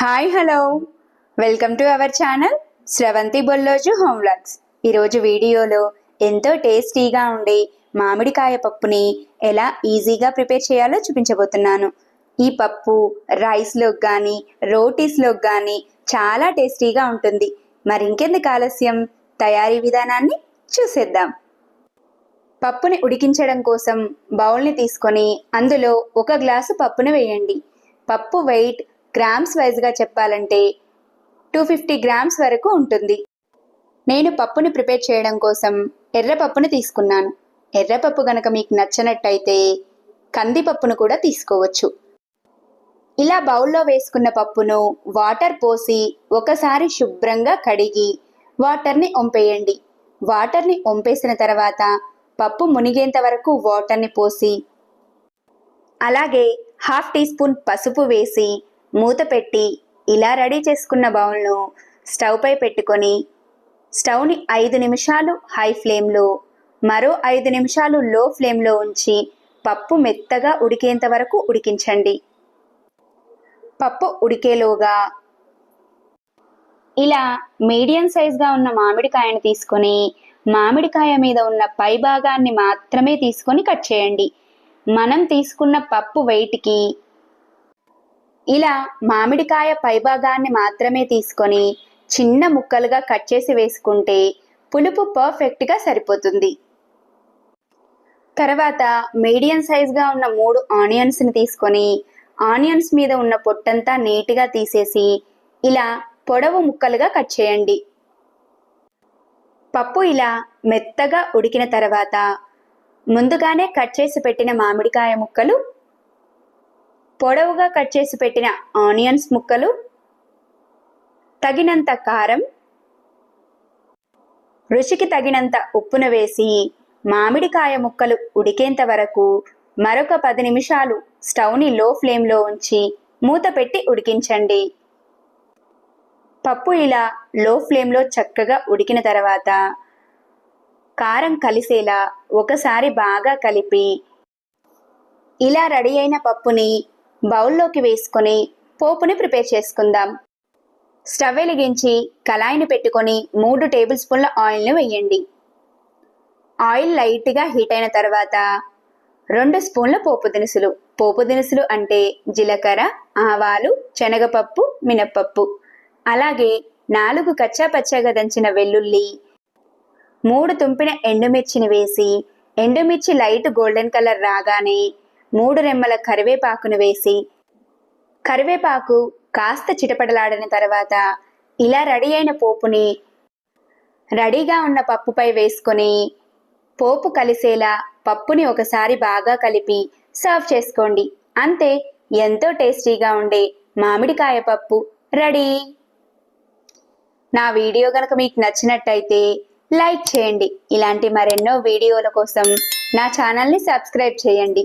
Hi hello welcome to our channel Sravanthi Bolloju home vlogs ఈరోజు వీడియోలో ఎంతో టేస్టీగా ఉండే మామిడికాయ పప్పుని ఎలా ఈజీగా ప్రిపేర్ చేయాలో చూపించబోతున్నాను. ఈ పప్పు రైస్లోకి కానీ రోటీస్లోకి కానీ చాలా టేస్టీగా ఉంటుంది. మరి ఇంకెందుకు ఆలస్యం? తయారీ విధానాన్ని చూసేద్దాం. పప్పుని ఉడికించడం కోసం బౌల్ని తీసుకొని అందులో ఒక గ్లాసు పప్పును వేయండి. పప్పు వెయిట్ గ్రామ్స్ వైజ్గా చెప్పాలంటే టూ ఫిఫ్టీ గ్రామ్స్ వరకు ఉంటుంది. నేను పప్పుని ప్రిపేర్ చేయడం కోసం ఎర్రపప్పును తీసుకున్నాను. ఎర్రపప్పు గనక మీకు నచ్చినట్టయితే కందిపప్పును కూడా తీసుకోవచ్చు. ఇలా బౌల్లో వేసుకున్న పప్పును వాటర్ పోసి ఒకసారి శుభ్రంగా కడిగి వాటర్ని ఒంపేయండి. వాటర్ని ఒంపేసిన తర్వాత పప్పు మునిగేంత వరకు వాటర్ని పోసి అలాగే హాఫ్ టీ స్పూన్ పసుపు వేసి మూత పెట్టి ఇలా రెడీ చేసుకున్న బౌల్ను స్టవ్పై పెట్టుకొని స్టవ్ని ఐదు నిమిషాలు హై ఫ్లేమ్లో మరో ఐదు నిమిషాలు లో ఫ్లేమ్లో ఉంచి పప్పు మెత్తగా ఉడికేంత వరకు ఉడికించండి. పప్పు ఉడికేలోగా ఇలా మీడియం సైజ్గా ఉన్న మామిడికాయను తీసుకొని మామిడికాయ మీద ఉన్న పై భాగాన్ని మాత్రమే తీసుకొని కట్ చేయండి. మనం తీసుకున్న పప్పు వెయిట్కి ఇలా మామిడికాయ పైభాగాన్ని మాత్రమే తీసుకొని చిన్న ముక్కలుగా కట్ చేసి వేసుకుంటే పులుపు పర్ఫెక్ట్గా సరిపోతుంది. తర్వాత మీడియం సైజ్గా ఉన్న మూడు ఆనియన్స్ని తీసుకొని ఆనియన్స్ మీద ఉన్న పొట్టంతా నీట్గా తీసేసి ఇలా పొడవు ముక్కలుగా కట్ చేయండి. పప్పు ఇలా మెత్తగా ఉడికిన తర్వాత ముందుగానే కట్ చేసి పెట్టిన మామిడికాయ ముక్కలు పొడవుగా కట్ చేసి పెట్టిన ఆనియన్స్ ముక్కలు తగినంత కారం రుచికి తగినంత ఉప్పును వేసి మామిడికాయ ముక్కలు ఉడికేంత వరకు మరొక పది నిమిషాలు స్టవ్ని లో ఫ్లేమ్లో ఉంచి మూత పెట్టి ఉడికించండి. పప్పు ఇలా లో ఫ్లేమ్లో చక్కగా ఉడికిన తర్వాత కారం కలిసేలా ఒకసారి బాగా కలిపి ఇలా రెడీ అయిన పప్పుని బౌల్లోకి వేసుకొని పోపుని ప్రిపేర్ చేసుకుందాం. స్టవ్ వెలిగించి కళాయిని పెట్టుకొని మూడు టేబుల్ స్పూన్ల ఆయిల్ని వేయండి. ఆయిల్ లైట్గా హీట్ అయిన తర్వాత రెండు స్పూన్ల పోపు దినుసులు. పోపు దినుసులు అంటే జీలకర్ర ఆవాలు శనగపప్పు మినప్పప్పు. అలాగే నాలుగు కచ్చా పచ్చగా దంచిన వెల్లుల్లి మూడు తుంపిన ఎండుమిర్చిని వేసి ఎండుమిర్చి లైట్ గోల్డెన్ కలర్ రాగానే మూడు రెమ్మల కరివేపాకును వేసి కరివేపాకు కాస్త చిటపటలాడిన తర్వాత ఇలా రెడీ అయిన పోపుని రెడీగా ఉన్న పప్పుపై వేసుకొని పోపు కలిసేలా పప్పుని ఒకసారి బాగా కలిపి సర్వ్ చేసుకోండి. అంతే ఎంతో టేస్టీగా ఉండే మామిడికాయ పప్పు రెడీ. నా వీడియో కనుక మీకు నచ్చినట్టయితే లైక్ చేయండి. ఇలాంటి మరెన్నో వీడియోల కోసం నా ఛానల్ని సబ్స్క్రైబ్ చేయండి.